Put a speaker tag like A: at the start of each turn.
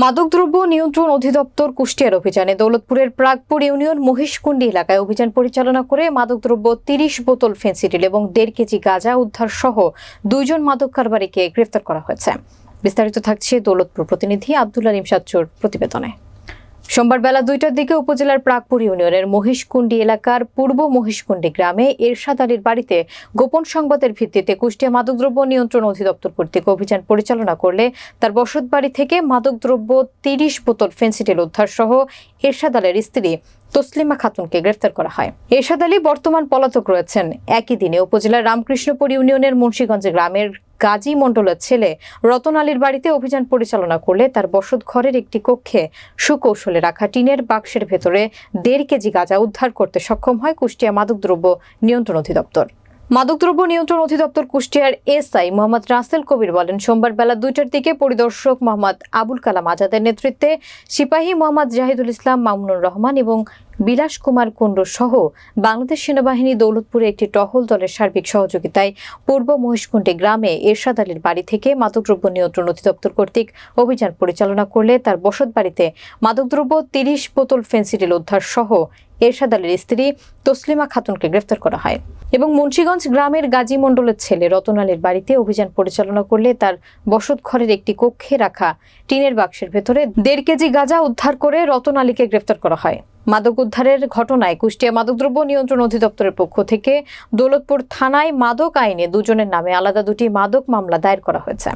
A: মাদকদ্রব্য নিয়ন্ত্রণ অধিদপ্তর কুষ্টিয়ার অভিযানে দৌলতপুরের প্রাগপুর ইউনিয়ন মহিষকুণ্ডি এলাকায় অভিযান পরিচালনা করে মাদকদ্রব্য তিরিশ বোতল ফেন্সিডিল এবং দেড় কেজি গাঁজা উদ্ধার সহ দুইজন মাদক কারবারিকে গ্রেফতার করা হয়েছে। বিস্তারিত থাকছে দৌলতপুর প্রতিনিধি আবদুল্লা নিমসাদ প্রতিবেদনে। সোমবার বেলা দুইটার দিকে উপজেলার প্রাগপুর ইউনিয়নের মহিষকুণ্ডি এলাকার পূর্ব মহিষকুণ্ডি গ্রামে এরশাদ আলীর বাড়িতে গোপন সংবাদের ভিত্তিতে কুষ্টিয়া মাদকদ্রব্য নিয়ন্ত্রণ অধিদপ্তর কর্তৃক অভিযান পরিচালনা করলে তার বসত বাড়ি থেকে মাদকদ্রব্য তিরিশ বোতল ফেন্সিডিল উদ্ধার সহ এরশাদ আলীর স্ত্রী তসলিমা খাতুনকে গ্রেফতার করা হয়। এরশাদ আলী বর্তমান পলাতক রয়েছেন। একই দিনে উপজেলার রামকৃষ্ণপুর ইউনিয়নের মুন্সীগঞ্জ গ্রামের গাজী মণ্ডলের ছেলে রতন আলীর বাড়িতে অভিযান পরিচালনা করলে তার বসত ঘরের একটি কক্ষে সুকৌশলে রাখা টিনের বাক্সের ভেতরে দেড় কেজি গাঁজা উদ্ধার করতে সক্ষম হয় কুষ্টিয়া মাদকদ্রব্য নিয়ন্ত্রণ অধিদপ্তর। মাদকদ্রব্য নিয়ন্ত্রণ অধিদপ্তর কুষ্টিয়ার এসআই মোহাম্মদ রাসেল কবির বলেন, সোমবার বেলা দুইটার দিকে পরিদর্শক মোহাম্মদ আবুল কালাম আজাদের নেতৃত্বে সিপাহী মোহাম্মদ জাহিদুল ইসলাম মামুনুর রহমান এবং বিলাস কুমার কুণ্ডু সহ বাংলাদেশ সেনাবাহিনী দৌলতপুরে একটি টহল দলের সার্বিক সহযোগিতায় পূর্ব মহিষকুণ্ডে গ্রামে এরশাদ আলীর বাড়ি থেকে মাদকদ্রব্য নিয়ন্ত্রণ অধিদপ্তর কর্তৃক অভিযান পরিচালনা করলে তার বসত বাড়িতে মাদকদ্রব্য তিরিশ বোতল ফেন্সিডিল উদ্ধার সহ এরশাদ আলীর স্ত্রী তসলিমা খাতুনকে গ্রেফতার করা হয়। এবং মুন্সীগঞ্জ গ্রামের গাজী মণ্ডলের ছেলে রতন আলীর বাড়িতে অভিযান পরিচালনা করলে তার বসত ঘরের একটি কক্ষে রাখা টিনের বাক্সের ভেতরে দেড় কেজি গাঁজা উদ্ধার করে রতন আলীকে গ্রেফতার করা হয়। মাদক উদ্ধারের ঘটনায় কুষ্টিয়া মাদকদ্রব্য নিয়ন্ত্রণ অধিদপ্তরের পক্ষ থেকে দৌলতপুর থানায় মাদক আইনে দুজনের নামে আলাদা দুটি মাদক মামলা দায়ের করা হয়েছে।